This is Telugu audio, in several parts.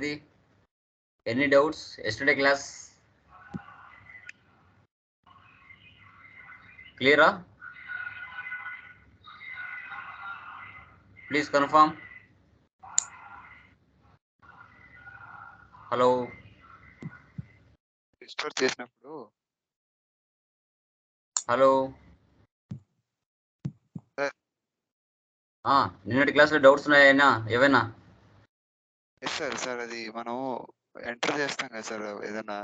ఇది ఎనీ డౌట్స్ ఎస్టర్డే క్లాస్ క్లియరా ప్లీజ్ కన్ఫర్మ్ హలో రిస్టోర్ చేసినప్పుడు. హలో. నిన్నటి క్లాస్లో డౌట్స్ ఉన్నాయా ఏవైనా? ఎస్ సార్ సార్ అది మనం ఎంటర్ చేస్తాం కదా సార్ ఏదైనా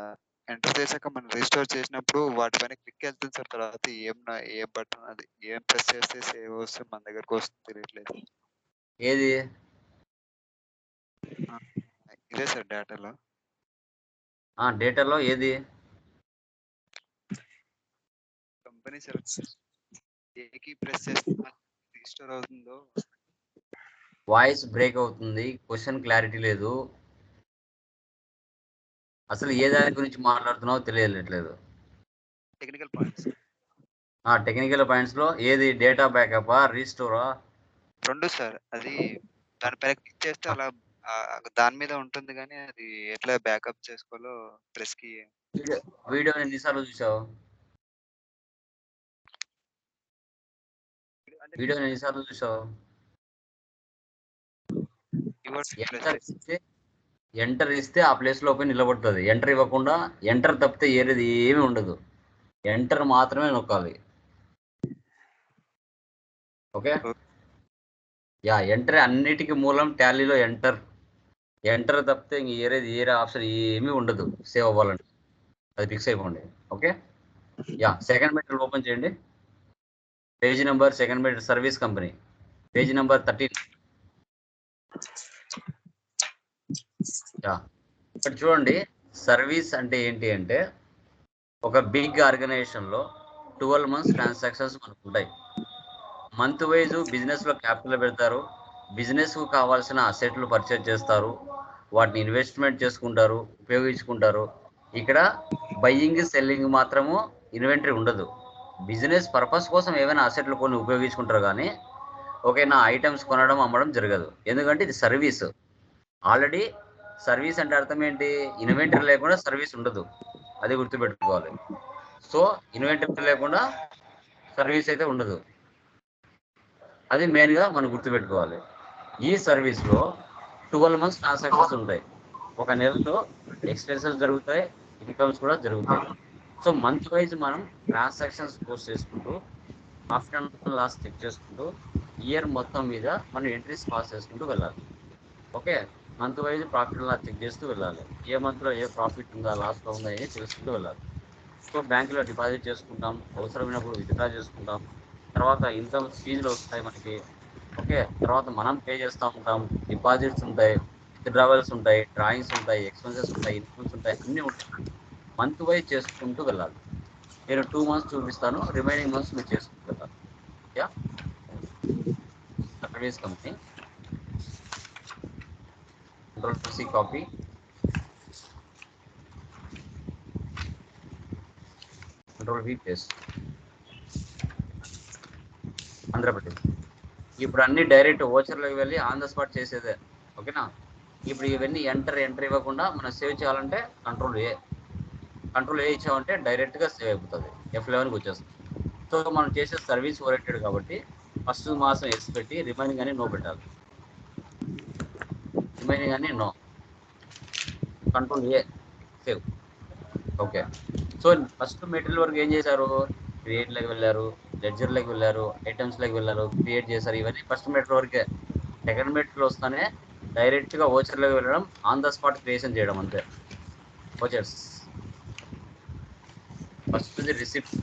ఎంటర్ చేశాక మనం రిస్టోర్ చేసినప్పుడు వాటిపైన క్లిక్ వెళ్తుంది సార్ తర్వాత ఏం నా- ఏం బటన్ అది ఏం ప్రెస్ చేస్తే సేవ్ వస్తే మన దగ్గరకు వస్తుంది తెలియట్లేదు. ఏది? ఇదే సార్ డేటాలో ఆ డేటాలో ఏది? కంపెనీ సార్ ఏకి ప్రెస్ చేస్తే రిస్టోర్ అవుతుందో వాయిస్ బ్రేక్ అవుతుంది క్వశ్చన్ క్లారిటీ లేదు. అసలు ఏ దాని గురించి మాట్లాడుతున్నావో తెలియట్లేదు. టెక్నికల్ పాయింట్స్ ఆ టెక్నికల్ పాయింట్స్లో ఏది డేటా బ్యాకప్ రీస్టోరా రెండు సార్ అది దానిపైన క్లిక్ చేస్తే అలా ఆ, దాని మీద ఉంటుంది కానీ అది ఎట్లా బ్యాకప్ చేసుకోవాలో ప్రెస్కి వీడియో ఎన్నిసార్లు చూసావు? వీడియో ఎన్నిసార్లు చూసావు? ఎంటర్ ఇస్తే ఎంటర్ ఇస్తే ఆ ప్లేస్లో పోయి నిలబడుతుంది. ఎంటర్ ఇవ్వకుండా ఎంటర్ తప్పితే ఏది ఏమీ ఉండదు. ఎంటర్ మాత్రమే నొక్కాలి. ఓకే యా ఎంటర్ అన్నిటికీ మూలం టాలీలో ఎంటర్ ఎంటర్ తప్పితే ఇంక ఏరేది ఏరే ఆప్షన్ ఏమీ ఉండదు. సేవ్ అవ్వాలంటే. అది ఫిక్స్ అయిపోండి. Okay ya second material open చేయండి. Page number second material service company page number thirteen ఇక్కడ చూడండి సర్వీస్ అంటే ఏంటి అంటే ఒక బిగ్ ఆర్గనైజేషన్లో ట్వెల్వ్ మంత్స్ ట్రాన్సాక్షన్స్ మనకు ఉంటాయి. మంత్ వైజ్ బిజినెస్లో క్యాపిటల్ పెడతారు. బిజినెస్కు కావాల్సిన అసెట్లు పర్చేజ్ చేస్తారు. వాటిని ఇన్వెస్ట్మెంట్ చేసుకుంటారు ఉపయోగించుకుంటారు. ఇక్కడ బయ్యింగ్ సెల్లింగ్ మాత్రము ఇన్వెంటరీ ఉండదు. బిజినెస్ పర్పస్ కోసం ఏమైనా అసెట్లు కొన్ని ఉపయోగించుకుంటారు కానీ ఓకే నా ఐటమ్స్ కొనడం అమ్మడం జరగదు. ఎందుకంటే ఇది సర్వీస్. ఆల్రెడీ సర్వీస్ అంటే అర్థం ఏంటి? ఇన్వెంటరీ లేకుండా సర్వీస్ ఉండదు. అది గుర్తుపెట్టుకోవాలి. సో ఇన్వెంటరీ లేకుండా సర్వీస్ అయితే ఉండదు. అది మెయిన్గా మనం గుర్తుపెట్టుకోవాలి. ఈ సర్వీస్లో ట్వెల్వ్ మంత్స్ ట్రాన్సాక్షన్స్ ఉంటాయి. ఒక నెలలో ఎక్స్పెన్సెస్ జరుగుతాయి. ఇన్కమ్స్ కూడా జరుగుతాయి. సో మంత్ వైజ్ మనం ట్రాన్సాక్షన్స్ పోస్ట్ చేసుకుంటూ ఆఫ్టర్ లాస్ చెక్ చేసుకుంటూ ఇయర్ మొత్తం మీద మనం ఎంట్రీస్ పాస్ చేసుకుంటూ వెళ్ళాలి. Okay? Month wise profit check చేస్తూ వెళ్ళాలి. ఏ మంత్లో ఏ ప్రాఫిట్ ఉందా లాస్లో ఉందా అని తెలుసుకుంటూ వెళ్ళాలి. సో బ్యాంకులో డిపాజిట్ చేసుకుంటాం అవసరమైనప్పుడు విత్డ్రా చేసుకుంటాం. తర్వాత ఇన్కమ్ ఫీజులు వస్తాయి మనకి. ఓకే తర్వాత మనం పే చేస్తూ ఉంటాం. డిపాజిట్స్ ఉంటాయి విత్డ్రావల్స్ ఉంటాయి డ్రాయింగ్స్ ఉంటాయి ఎక్స్పెన్సెస్ ఉంటాయి ఇన్కమ్స్ ఉంటాయి అన్నీ ఉంటాయి. మంత్ వైజ్ చేసుకుంటూ వెళ్ళాలి. నేను టూ మంత్స్ చూపిస్తాను రిమైనింగ్ మంత్స్ మీరు చేసుకుంటూ వెళ్ళాలి. Ya? Service company. Control C copy control V paste. Andhra Pradesh ఇప్పుడు అన్ని డైరెక్ట్ ఓచర్లోకి వెళ్ళి ఆన్ ద స్పాట్ చేసేదే. ఓకేనా ఇప్పుడు ఇవన్నీ ఎంటర్ ఎంటర్ ఇవ్వకుండా మనం సేవ్ చేయాలంటే కంట్రోల్ ఏ కంట్రోల్ ఏ ఇచ్చామంటే డైరెక్ట్గా సేవ్ అయిపోతుంది. ఎఫ్ లెవెన్కి వచ్చేస్తుంది. సో మనం చేసే సర్వీస్ ఓరియంటెడ్ కాబట్టి ఫస్ట్ మాసం ఎస్ పెట్టి రిమైనింగ్ అని నో పెట్టాలి. రిమైనింగ్ అని no. Control A save okay so first material వరకు ఏం చేశారు? క్రియేట్లోకి వెళ్ళారు లెడ్జర్లోకి వెళ్ళారు ఐటమ్స్లోకి వెళ్ళారు క్రియేట్ చేశారు. ఇవన్నీ ఫస్ట్ మెటీరియల్ వరకే. సెకండ్ మెటీరియల్ వస్తానే డైరెక్ట్గా ఓచర్లోకి వెళ్ళడం ఆన్ ద స్పాట్ క్రియేషన్ చేయడం అంతే. ఓచర్స్ ఫస్ట్ రిసిప్ట్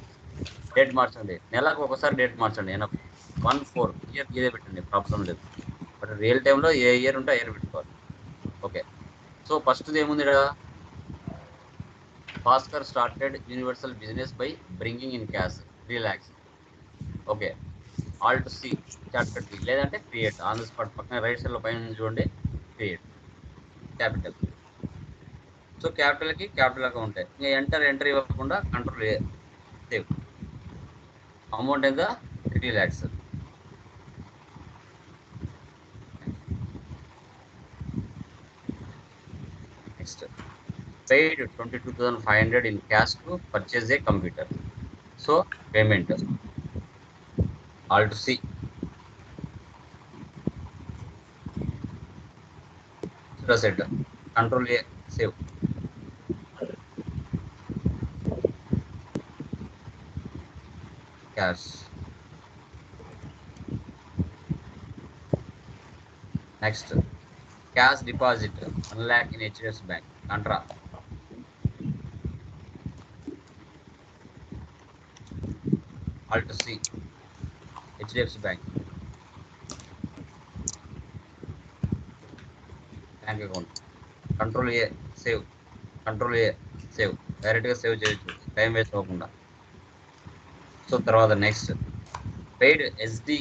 డేట్ మార్చండి. నెలకు ఒకసారి డేట్ మార్చండి. నేను వన్ ఫోర్ ఇయర్ ఇదే పెట్టండి. ప్రాబ్లం లేదు. బట్ రియల్ టైంలో ఏ ఇయర్ ఉంటే ఆ ఇయర్ పెట్టండి. ఓకే. సో ఫస్ట్ది ఏముంది ఇక్కడ? Bhaskar started universal business by bringing in cash three lakhs okay. Alt C chapter three లేదంటే క్రియేట్ ఆన్ ద స్పాట్ పక్కన రైట్ సైడ్లో పైన చూడండి క్రియేట్ క్యాపిటల్ సో క్యాపిటల్కి క్యాపిటల్ అకౌంట్. ఇంకా ఎంటర్ ఎంటర్ ఇవ్వకుండా కంట్రోల్ సేవ్. అమౌంట్ ఎంత? Three lakhs next paid twenty two thousand five hundred in cash to purchase a computer so payment alt C set control A save cash next cash deposit one lakh in HDFC bank contra alt C HDFC bank. Bank account. Control A save. Control A save. డైరెక్ట్గా సేవ్ చేయొచ్చు. టైం వేస్ట్ అవ్వకుండా. సో తర్వాత next. Paid SD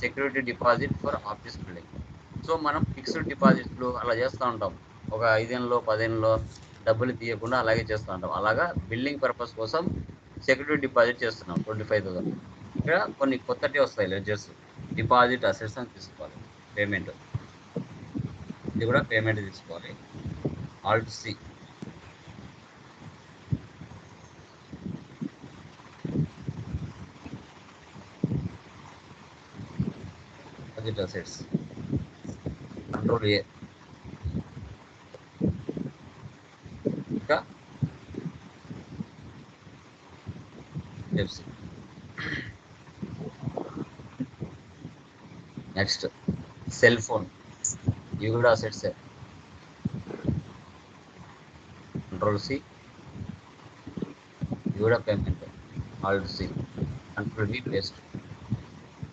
security deposit for office building. So మనం ఫిక్స్డ్ డిపాజిట్లు అలా చేస్తూ ఉంటాం. ఒక ఐదేళ్ళలో పదేళ్ళలో డబ్బులు తీయకుండా అలాగే చేస్తూ ఉంటాం. అలాగా బిల్డింగ్ పర్పస్ కోసం సెక్యూరిటీ డిపాజిట్ చేస్తున్నాం ట్వంటీ ఫైవ్ థౌసండ్. ఇక్కడ కొన్ని కొత్తటి వస్తాయి లెజర్స్ డిపాజిట్ అసెట్స్ అని తీసుకోవాలి. పేమెంట్ ఇది కూడా పేమెంట్ తీసుకోవాలి. Alt C deposit assets control A FC next cell phone ఇవి కూడా అసెట్స్ కంట్రోల్ సి ఇవి కూడా payment alt C control B paste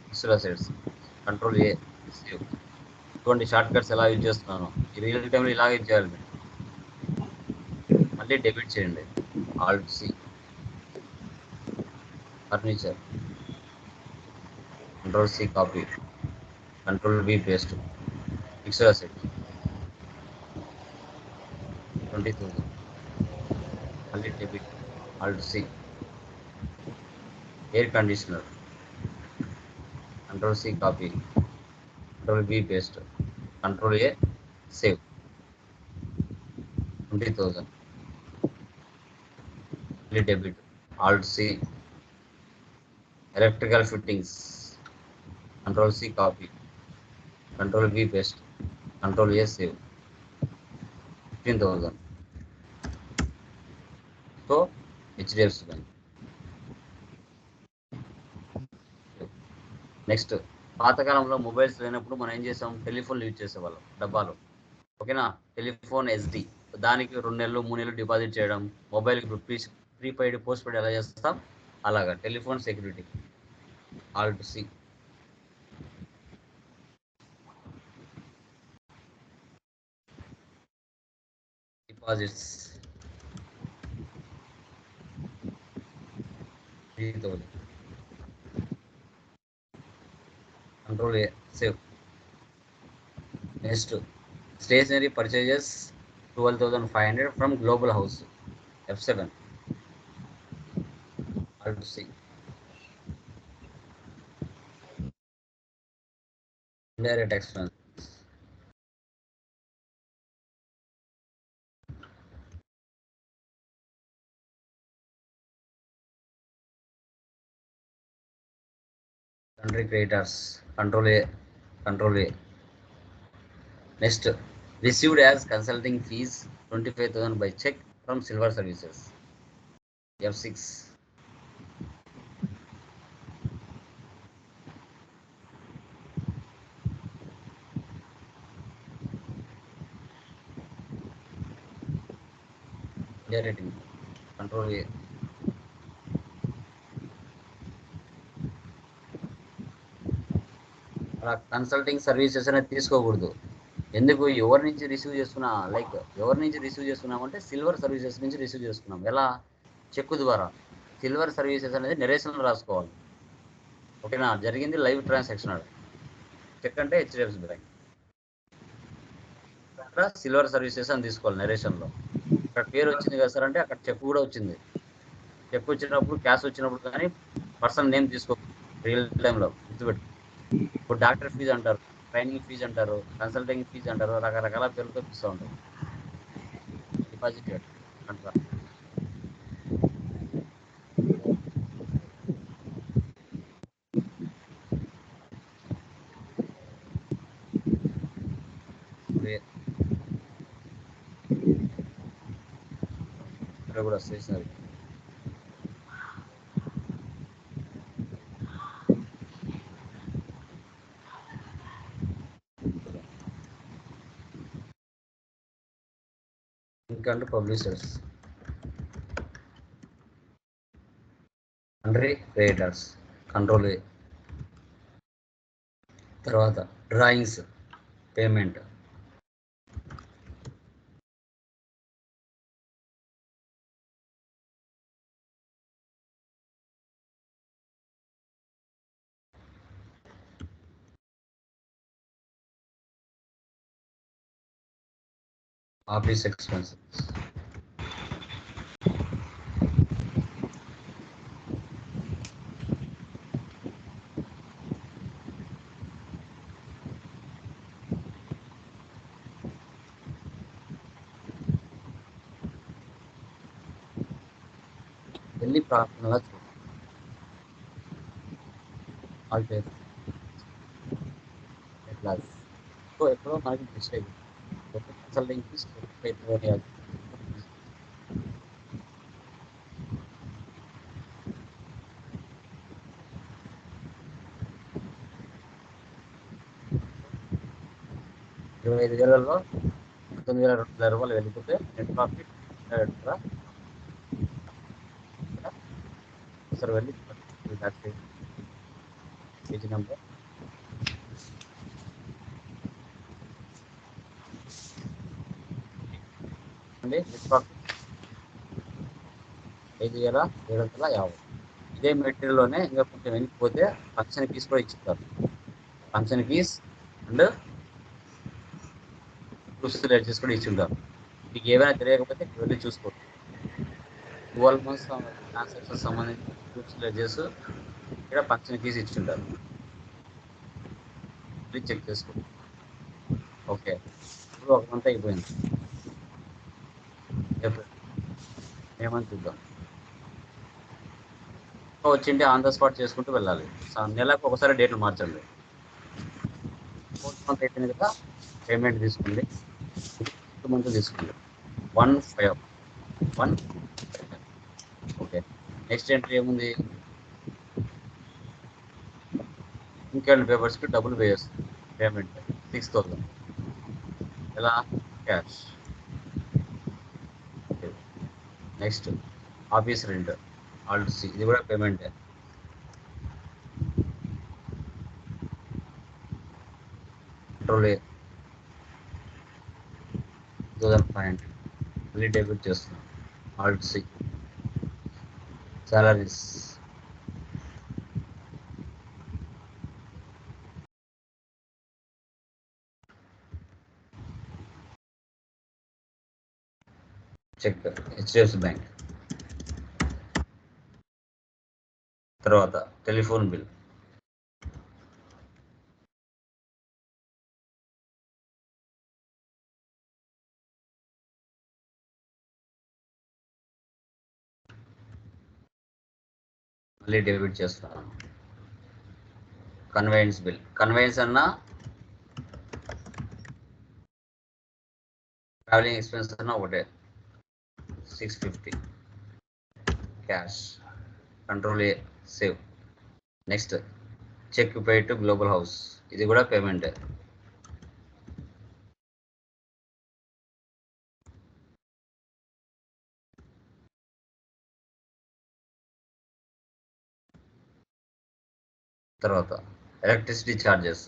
fixed assets control A save ఇటువంటి షార్ట్ కట్స్ ఎలా యూజ్ చేస్తున్నాను. ఈ రియల్ టైంలో ఇలా యూజ్ చేయాలి మీరు. మళ్ళీ డెబిట్ చేయండి. Alt C furniture control C copy control B paste fixed asset twenty thousand మళ్ళీ debit alt C air conditioner control C copy control B paste control A save twenty thousand మళ్ళీ debit alt C electrical fittings. Control C copy control B paste control A save fifteen thousand so HDFC bank next పాతకాలంలో మొబైల్స్ లేనప్పుడు మనం ఏం చేసాం? టెలిఫోన్ యూజ్ చేసేవాళ్ళం. డబ్బాలు. ఓకేనా? టెలిఫోన్ ఎస్డి దానికి రెండు నెలలు మూడు నెలలు డిపాజిట్ చేయడం. మొబైల్కి ప్రీ ప్రీపెయిడ్ పోస్ట్ పెయిడ్ ఎలా చేస్తాం? అలాగా. Telephone security alt C deposits three thousand control A save next stationery purchases twelve thousand five hundred indirect expense. Country creators, control A, control A. Next, received as consulting fees 25,000 by check from Silver Services. F6. Majority control అలా కన్సల్టింగ్ సర్వీసెస్ అనేది తీసుకోకూడదు. ఎందుకు? ఎవరి నుంచి రిసీవ్ చేసుకున్నా లైక్ ఎవరి నుంచి రిసీవ్ చేసుకున్నామంటే సిల్వర్ సర్వీసెస్ నుంచి రిసీవ్ చేసుకున్నాం ఎలా? చెక్ ద్వారా. సిల్వర్ సర్వీసెస్ అనేది నెరేషన్ రాసుకోవాలి. ఓకేనా? జరిగింది లైవ్ ట్రాన్సాక్షన్ చెక్ అంటే హెచ్డిఎఫ్సి బ్యాంక్ సిల్వర్ సర్వీసెస్ అని తీసుకోవాలి నెరేషన్లో అక్కడ పేరు వచ్చింది కదా సార్ అంటే అక్కడ చెక్ కూడా వచ్చింది. చెక్ వచ్చినప్పుడు క్యాష్ వచ్చినప్పుడు కానీ పర్సన్ నేమ్ తీసుకో రియల్ టైంలో గుర్తుపెట్టు. ఇప్పుడు డాక్టర్ ఫీజు అంటారు ట్రైనింగ్ ఫీజు అంటారు కన్సల్టింగ్ ఫీజు అంటారు రకరకాల పేర్లతో పిస్తూ ఉంటారు. డిపాజిట్ అంటారు వే- ఇక్కడ కూడా స్టేషనరీ ఇంకా పబ్లిషర్స్. కంట్రీ క్రియేటర్స్ కంట్రోల్ తర్వాత డ్రాయింగ్స్ పేమెంట్. ఆఫీస్ ఎక్స్పెన్సెస్ వెళ్ళి ప్రార్థనలా చూడు అంటే ఎట్లా సో ఎప్పుడో మనకి మిస్టేక్ కన్సల్టింగ్ ఫీస్ ఇరవై ఐదు వేలలో తొమ్మిది వేల రెండు వందల రూపాయలు వెళ్ళిపోతే నెట్ ప్రాఫిట్ ఒకసారి వెళ్ళి పేజీ నెంబర్ అండి? నెట్ ఐదు వేల ఏడు వందల యాభై. ఇదే మెటీరియల్లోనే ఇంకా కొంచెం వెళ్ళిపోతే ఫంక్షన్ ఫీస్ కూడా ఇచ్చిస్తారు. Function fees and proofs ledgers కూడా ఇచ్చి ఉంటారు. మీకు ఏమైనా తెలియకపోతే వెళ్ళి చూసుకోండి. ట్వెల్వ్ మంత్స్ ట్రాన్సాక్షన్ సంబంధించి ప్రూఫ్స్ లెడ్జెస్ ఇక్కడ ఫంక్షన్ ఫీస్ ఇచ్చి ఉంటారు. చెక్ చేసుకోండి. ఓకే. ఇప్పుడు ఒక మంత్ అయిపోయింది. ఏమని చూద్దాం వచ్చింటే ఆన్ ద స్పాట్ చేసుకుంటూ వెళ్ళాలి. నెలకు ఒకసారి డేట్లు మార్చండి. ఫోర్త్ మంత్ అయిపోయింది కదా పేమెంట్ తీసుకోండి. ఫిఫ్త్ మంత్ తీసుకోండి. One five one okay next entry ఏముంది? ఇంకేంటి పేపర్స్కి డబ్బులు పే చేస్తుంది పేమెంట్ సిక్స్ థౌసండ్ ఎలా? Cash next office rent alt C ఇది కూడా పేమెంటే. కంట్రోల్ ఏ ఫైవ్ హండ్రెడ్ మళ్ళీ డెబిట్ చేస్తున్నాం. Alt C salaries cheque HDFC bank. తర్వాత టెలిఫోన్ బిల్. మళ్ళీ డెబిట్ చేస్తున్నాను. Conveyance bill. కన్వేయన్స్ అన్నా ట్రావెలింగ్ ఎక్స్పెన్స్ అన్నా ఒకటే. Six fifty cash control A save next cheque pay to global house ఇది కూడా పేమెంటే తర్వాత ఎలక్ట్రిసిటీ ఛార్జెస్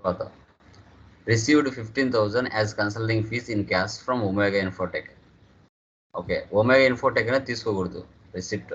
తర్వాత. Received fifteen thousand as consulting fee in cash from Omega Infotech okay Omega Infotech అనేది తీసుకోకూడదు. రిసిప్ట్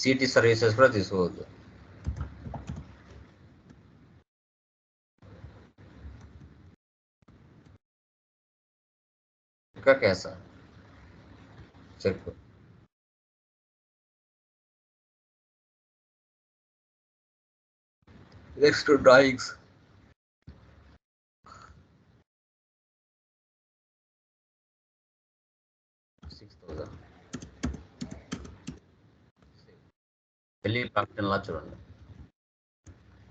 సిటీ సర్వీసెస్ కూడా తీసుకోవద్దు. ఇంకా కేసా చెక్ నెక్స్ట్ డ్రాయింగ్స్ సిక్స్ పెళ్ళి వెళ్ళి ప్రకటనలా చూడండి.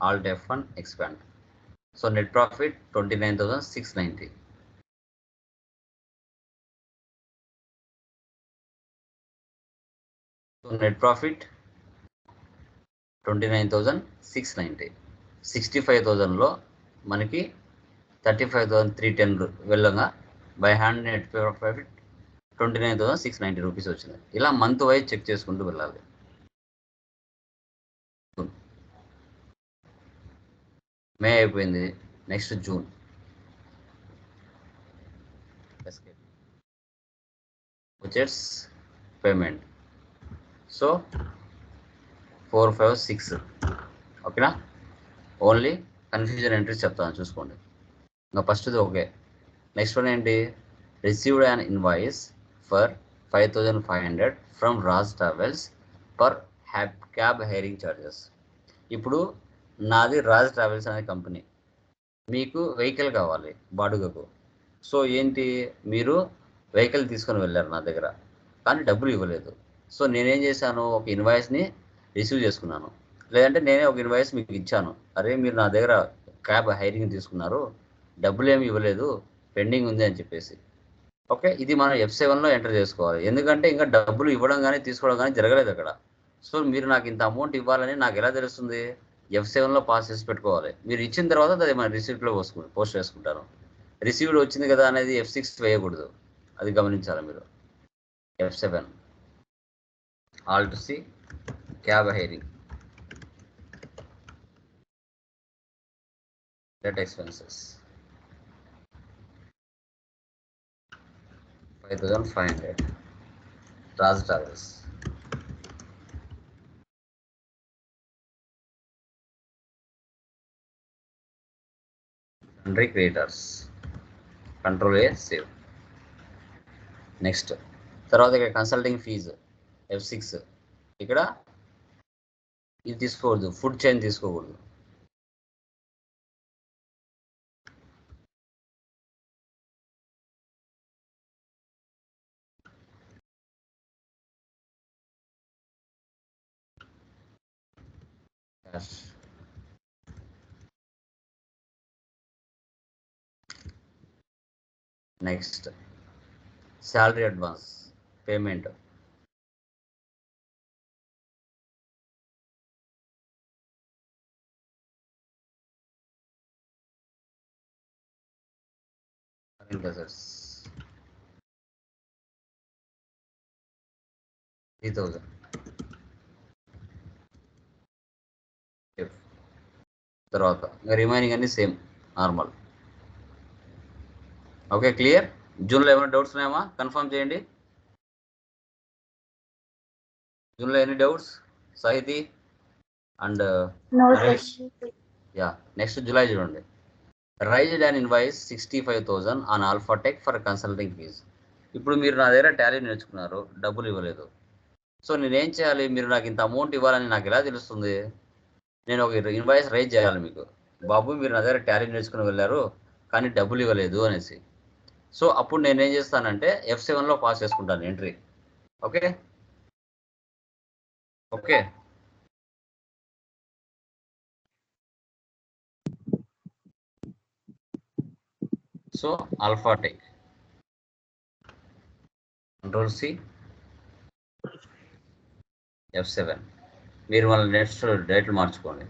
All deaf and expand so net profit twenty nine thousand six ninety so net profit twenty nine thousand six ninety sixty five థౌజండ్లో మనకి thirty five thousand three ten వెళ్ళగా by hand net profit twenty nine thousand six ninety rupees వచ్చింది. ఇలా మంత్ వైజ్ చెక్ చేసుకుంటూ వెళ్ళాలి. మే అయిపోయింది. Next June. వచ్చేట్స్ payment so four five six ఓకేనా ఓన్లీ కన్ఫ్యూజన్ ఎంట్రీస్ చెప్తాను చూసుకోండి. ఇంకా ఫస్ట్ది ఓకే నెక్స్ట్ వన్ ఏంటి? Received an invoice for five thousand five hundred from Raj travels per హ్యాప్ cab hiring charges ఇప్పుడు నాది రాజ్ ట్రావెల్స్ అనే కంపెనీ. మీకు వెహికల్ కావాలి బాడుగకు. సో ఏంటి? మీరు వెహికల్ తీసుకొని వెళ్ళారు నా దగ్గర. కానీ డబ్బులు ఇవ్వలేదు. సో నేనేం చేశాను? ఒక ఇన్వాయిస్ని రిసీవ్ చేసుకున్నాను. లేదంటే నేనే ఒక ఇన్వాయిస్ మీకు ఇచ్చాను. అరే మీరు నా దగ్గర క్యాబ్ హైరింగ్ తీసుకున్నారు. డబ్బులు ఏమి ఇవ్వలేదు. పెండింగ్ ఉంది అని చెప్పేసి. ఓకే? ఇది మనం ఎఫ్ సెవెన్లో ఎంటర్ చేసుకోవాలి. ఎందుకంటే ఇంకా డబ్బులు ఇవ్వడం కానీ తీసుకోవడం కానీ జరగలేదు అక్కడ. సో మీరు నాకు ఇంత అమౌంట్ ఇవ్వాలని నాకు ఎలా తెలుస్తుంది? ఎఫ్ సెవెన్లో పాస్ చేసి పెట్టుకోవాలి. మీరు ఇచ్చిన తర్వాత అది మన రిసీప్ట్లో పోసుకు పోస్ట్ చేసుకుంటారు. రిసీవ్డ్ వచ్చింది కదా అనేది ఎఫ్ సిక్స్ వేయకూడదు. అది గమనించాలి మీరు. F seven. All to C cab hiring debt expenses five thousand five hundred Raj travels sundry creditors control A save next తర్వాత ఇక్కడ కన్సల్టింగ్ ఫీజు ఎఫ్ సిక్స్ ఇక్కడ ఇది తీసుకోకూడదు ఫుడ్ చైన్ తీసుకోకూడదు. Cash. Next salary advance payment. Three thousand. తర్వాత రిమైనింగ్ అన్ని సేమ్ నార్మల్ ఓకే క్లియర్. జూన్లో ఏమైనా డౌట్స్ ఉన్నాయమ్మా కన్ఫర్మ్ చేయండి. జూన్లో ఎన్ని doubts? Sahiti and. Yeah next July చూడండి. Raised and invoice sixty five thousand on Alphatech for consulting fees ఇప్పుడు మీరు నా దగ్గర టాలీ నేర్చుకున్నారు డబ్బులు ఇవ్వలేదు. సో నేనేం చేయాలి? మీరు నాకు ఇంత అమౌంట్ ఇవ్వాలని నాకు ఎలా తెలుస్తుంది? నేను ఒక ఇన్వాయిస్ రైజ్ చేయాలి మీకు. బాబు మీరు నా దగ్గర టాలీ నేర్చుకుని వెళ్ళారు కానీ డబ్బులు ఇవ్వలేదు అనేసి. సో అప్పుడు నేను ఏం చేస్తానంటే ఎఫ్ సెవెన్లో పాస్ చేసుకుంటాను entry okay okay so Alphatech control C F seven మీరు వాళ్ళ నెక్స్ట్ డేట్లు మార్చుకోండి.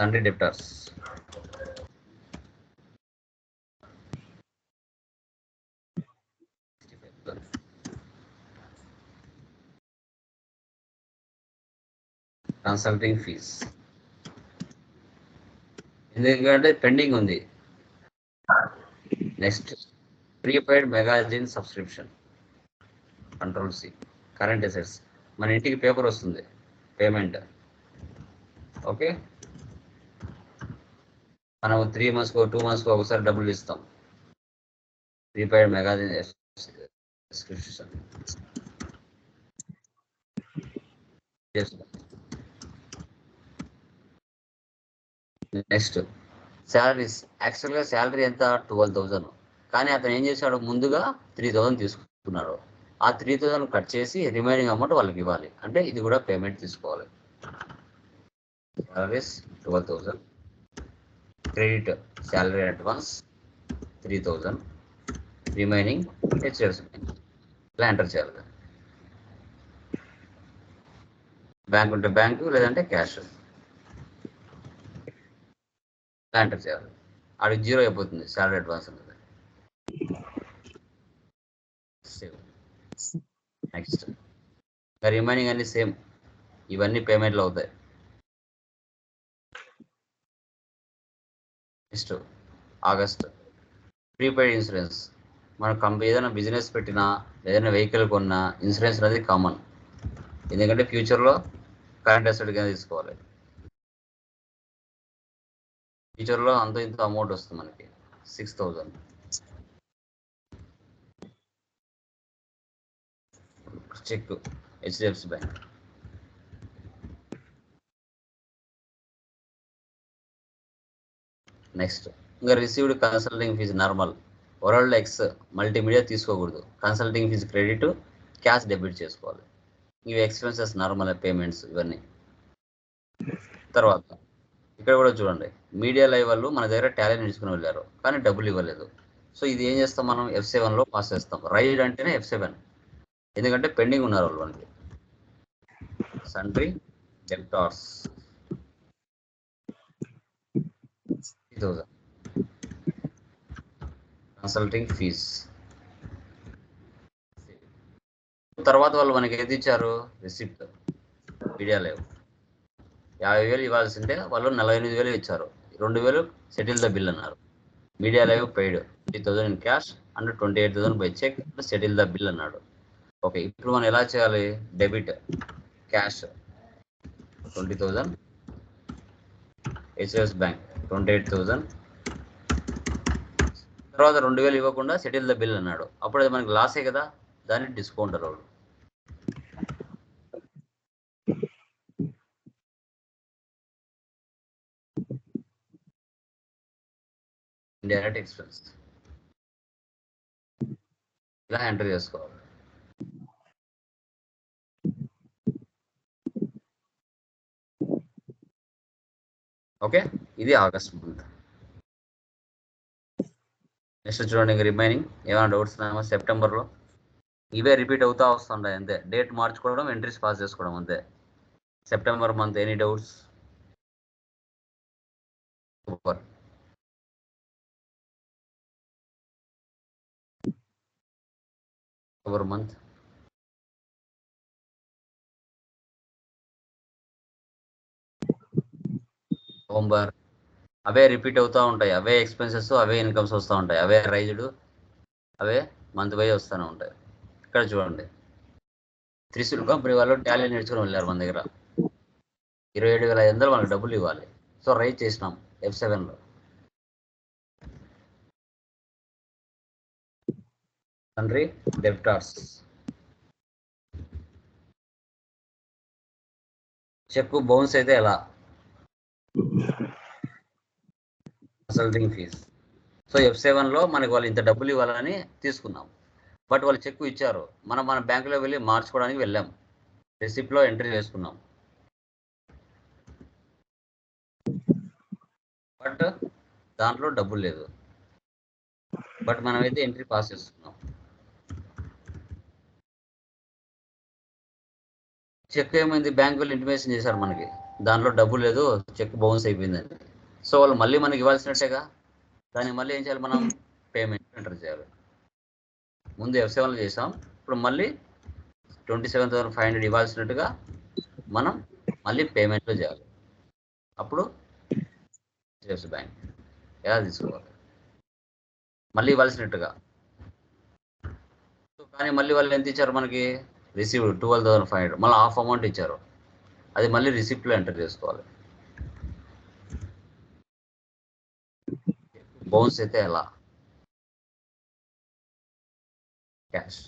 తండ్రి డెప్టర్స్ కన్సల్టింగ్ ఫీజ్ ఎందుకంటే పెండింగ్ ఉంది. Next prepaid magazine subscription control C current assets మన ఇంటికి పేపర్ వస్తుంది. పేమెంట్ ఓకే మనం త్రీ మంత్స్కో టూ మంత్స్కో ఒకసారి డబ్బులు ఇస్తాం. Prepaid magazine subscription next salaries యాక్చువల్గా శాలరీ ఎంత? ట్వెల్వ్ థౌజండ్ కానీ అతను ఏం చేశాడు? ముందుగా త్రీ థౌజండ్ తీసుకున్నాడు. ఆ త్రీ థౌజండ్ కట్ చేసి రిమైనింగ్ అమౌంట్ వాళ్ళకి ఇవ్వాలి. అంటే ఇది కూడా పేమెంట్ తీసుకోవాలి. Salaries twelve thousand credit salary advance three thousand remaining HFC ఇలా ఎంటర్ చేయాలి బ్యాంక్ ఉంటే బ్యాంకు లేదంటే క్యాష్. ఇలా ఎంటర్ చేయాలి. ఆడి జీరో అయిపోతుంది శాలరీ అడ్వాన్స్ అనేది. సేవ్ నెక్స్ట్ రిమైనింగ్ అన్ని సేమ్. ఇవన్నీ పేమెంట్లు అవుతాయి. Next August. Prepaid insurance. మనం కంపెనీ ఏదైనా బిజినెస్ పెట్టినా ఏదైనా వెహికల్ కొన్నా ఇన్సూరెన్స్ అనేది కామన్. ఎందుకంటే ఫ్యూచర్లో కరెంట్ అసెట్ కింద తీసుకోవాలి. ఫ్యూచర్లో అంత ఇంత అమౌంట్ వస్తుంది మనకి. Six thousand. Cheque HDFC bank. Next ఇంకా received consulting fees normal world X multimedia తీసుకోకూడదు. Consulting fees credit cash debit చేసుకోవాలి. ఇవి ఎక్స్పెన్సెస్ నార్మల్ పేమెంట్స్ ఇవన్నీ. తర్వాత ఇక్కడ కూడా చూడండి. మీడియా లైవ్ వాళ్ళు మన దగ్గర టాలెంట్ నేర్చుకుని వెళ్ళారు. కానీ డబ్బులు ఇవ్వలేదు. సో ఇది ఏం చేస్తాం మనం? ఎఫ్ సెవెన్లో పాస్ చేస్తాం. రైడ్ అంటేనే ఎఫ్ సెవెన్ ఎందుకంటే పెండింగ్ ఉన్నారు వాళ్ళు మనకి. Sundry debtors thousand consulting fees తర్వాత వాళ్ళు మనకి ఏది ఇచ్చారు? రిసిప్ట్ మీడియా లేవు యాభై వేలు ఇవ్వాల్సిందే వాళ్ళు నలభై ఎనిమిది వేలు ఇచ్చారు. రెండు వేలు సెటిల్ ద బిల్ అన్నారు. Media live paid twenty thousand in cash and twenty eight thousand by cheque settle the bill అన్నాడు. ఓకే ఇప్పుడు మనం ఎలా చేయాలి? Debit cash twenty thousand HS bank twenty eight thousand తర్వాత రెండు వేలు ఇవ్వకుండా సెటిల్ ద బిల్ అన్నాడు. అప్పుడు అది మనకి లాసే కదా దాన్ని డిస్కౌంట్ వాళ్ళు డైరెక్ట్ ఎక్స్పెన్స్ ఇలా ఎంటర్ చేసుకోవాలి. ఓకే? ఇది ఆగస్ట్ మంత్. నెక్స్ట్ చూడండి రిమైనింగ్. ఏమైనా డౌట్స్ ఉన్నాయో సెప్టెంబర్లో. ఇవే రిపీట్ అవుతా వస్తుంటాయి అంతే. డేట్ మార్చుకోవడం ఎంట్రీస్ పాస్ చేసుకోవడం అంతే. September month any doubts? Super. October month. November అవే రిపీట్ అవుతూ ఉంటాయి. అవే ఎక్స్పెన్సెస్ అవే ఇన్కమ్స్ వస్తూ ఉంటాయి. అవే రైజుడు అవే మంత్ బై వస్తూనే ఉంటాయి. ఇక్కడ చూడండి. త్రిశూల్ కంపెనీ వాళ్ళు టాలెంట్ నేర్చుకుని వెళ్ళారు మన దగ్గర. ఇరవై ఏడు వేల ఐదు వందలు వాళ్ళకి డబ్బులు ఇవ్వాలి. సో రైజ్ చేసినాం ఎఫ్ సెవెన్లో తండ్రి డెప్టార్స్. చెక్కు బౌన్స్ అయితే ఎలా? Consulting fees. సో ఎఫ్ సెవెన్లో మనకి వాళ్ళు ఇంత డబ్బులు ఇవ్వాలని తీసుకున్నాం. బట్ వాళ్ళు చెక్ ఇచ్చారు. మనం మన బ్యాంకులో వెళ్ళి మార్చుకోవడానికి వెళ్ళాం. రెసిప్ట్లో ఎంట్రీ చేసుకున్నాం. బట్ దాంట్లో డబ్బులు లేదు. బట్ మనమైతే ఎంట్రీ పాస్ చేస్తున్నాం చెక్ ఏమైంది? బ్యాంకు వెళ్ళి ఇంటిమేషన్ చేశారు మనకి. దాంట్లో డబ్బులు లేదు. చెక్ బౌన్స్ అయిపోయిందని సో వాళ్ళు మళ్ళీ మనకి ఇవ్వాల్సినట్టేగా దానికి మళ్ళీ ఏం చేయాలి మనం? పేమెంట్ ఎంటర్ చేయాలి. ముందు ఎఫ్ సెవెన్లో చేసాం. ఇప్పుడు మళ్ళీ twenty seven thousand five hundred ఇవ్వాల్సినట్టుగా మనం మళ్ళీ పేమెంట్లో చేయాలి. అప్పుడు హెచ్డిఎఫ్సి బ్యాంక్ ఎలా తీసుకోవాలి? మళ్ళీ ఇవ్వాల్సినట్టుగా. కానీ మళ్ళీ వాళ్ళు ఎంత ఇచ్చారు మనకి? Receive twelve thousand five hundred మళ్ళీ హాఫ్ అమౌంట్ ఇచ్చారు. అది మళ్ళీ రిసిప్ట్లో ఎంటర్ చేసుకోవాలి. బౌన్స్ అయితే ఎలా క్యాష్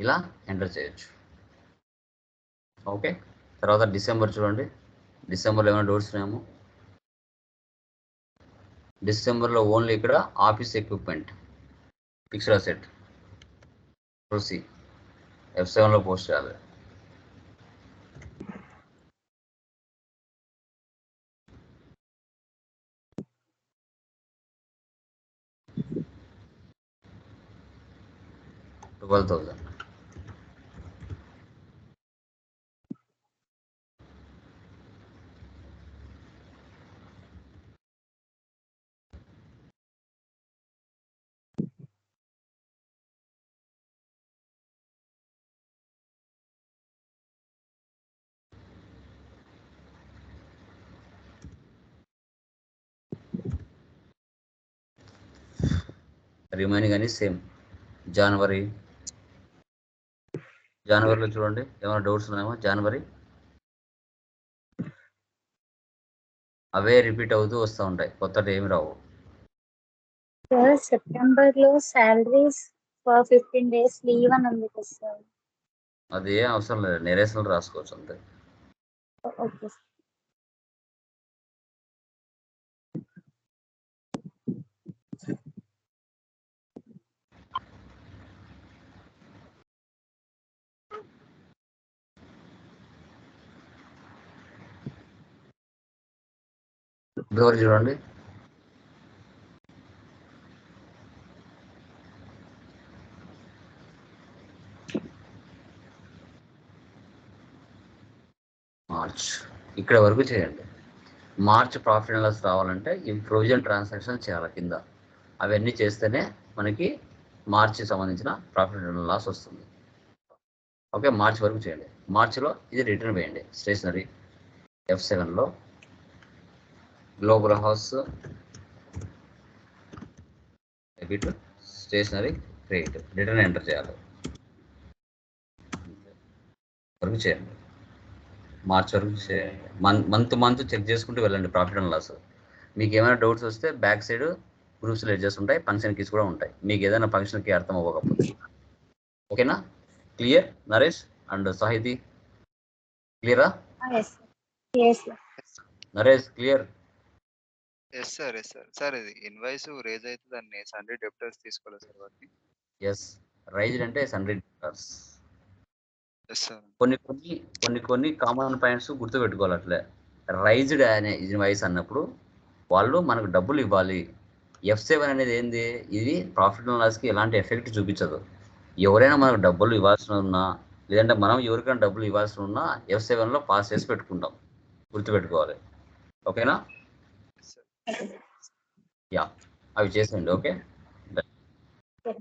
ఇలా ఎంటర్ చేయొచ్చు. ఓకే. తర్వాత డిసెంబర్ చూడండి. డిసెంబర్లో ఏమైనా డోర్స్ ఉన్నాయేమో? డిసెంబర్లో ఓన్లీ ఇక్కడ ఆఫీస్ ఎక్విప్మెంట్. ఫిక్స్డ్ అసెట్ ప్రొసీ ఎఫ్ సెవెన్లో పోస్ట్ చేయాలి. ట్వెల్వ్ థౌజండ్ రిమైనింగ్ అని సేమ్ జనవరి జనవరిలో చూడండి. ఏమైనా డౌట్స్ ఉన్నాయేమో జనవరి? అవే రిపీట్ అవుతూ వస్తూ ఉంటాయి. కొత్తటి ఏమి రావు. సార్ సెప్టెంబర్లో salaries for fifteen days leave అని ఉంది కదా సార్. అది ఏం అవసరం లేదు. నెరేషన్లు రాసుకోవచ్చు అంతే. ఓకే ఫిబ్రవరి చూడండి. మార్చ్. ఇక్కడ వరకు చేయండి. మార్చ్ ప్రాఫిట్ లాస్ రావాలంటే ఈ ప్రొవిజన్ ట్రాన్సాక్షన్ చేయాలి కింద. అవన్నీ చేస్తేనే మనకి మార్చి సంబంధించిన ప్రాఫిట్ అండ్ లాస్ వస్తుంది. ఓకే మార్చ్ వరకు చేయండి. మార్చిలో ఇది రిటర్న్ వేయండి. స్టేషనరీ ఎఫ్ సెవెన్లో global house debit stationery credit return enter చేయాలి. వరకు చేయండి. మార్చ్ వరకు చేయండి మంత్ మంత్ చెక్ చేసుకుంటూ వెళ్ళండి ప్రాఫిట్ అండ్ లాస్ మీకు ఏమైనా డౌట్స్ వస్తే బ్యాక్ సైడ్ గ్రూప్స్ లెడ్జెస్ ఉంటాయి ఫంక్షన్ కీస్ కూడా ఉంటాయి. మీకు ఏదైనా ఫంక్షన్ కీ అర్థం అవ్వకపోతే. ఓకేనా క్లియర్ నరేష్ అండ్ సాహితి క్లియరా Naresh clear yes sir yes sir. Sir ఇది ఇన్వాయిస్ రేజ్ అయితే దాన్ని సండే డెప్టర్స్ తీసుకోవాలి సార్ వాటిని. ఎస్. రైజ్డ్ అంటే హండ్రెడ్ డాలర్స్ ఎస్ సార్. కొన్ని కొన్ని కొన్ని కొన్ని కామన్ పాయింట్స్ గుర్తుపెట్టుకోవాలి అట్లే. రైజ్డ్ అనే ఇన్వాయిస్ అన్నప్పుడు వాళ్ళు మనకు డబ్బులు ఇవ్వాలి. ఎఫ్ సెవెన్ అనేది ఏంది? ఇది ప్రాఫిట్ అండ్ లాస్కి ఎలాంటి ఎఫెక్ట్ చూపించదు. ఎవరైనా మనకు డబ్బులు ఇవ్వాల్సి ఉన్నా లేదంటే మనం ఎవరికైనా డబ్బులు ఇవ్వాల్సి ఉన్నా ఎఫ్ సెవెన్లో పాస్ చేసి పెట్టుకుంటాం. గుర్తుపెట్టుకోవాలి. ఓకేనా? సార్ యా అవి చేసేయండి ఓకే సరే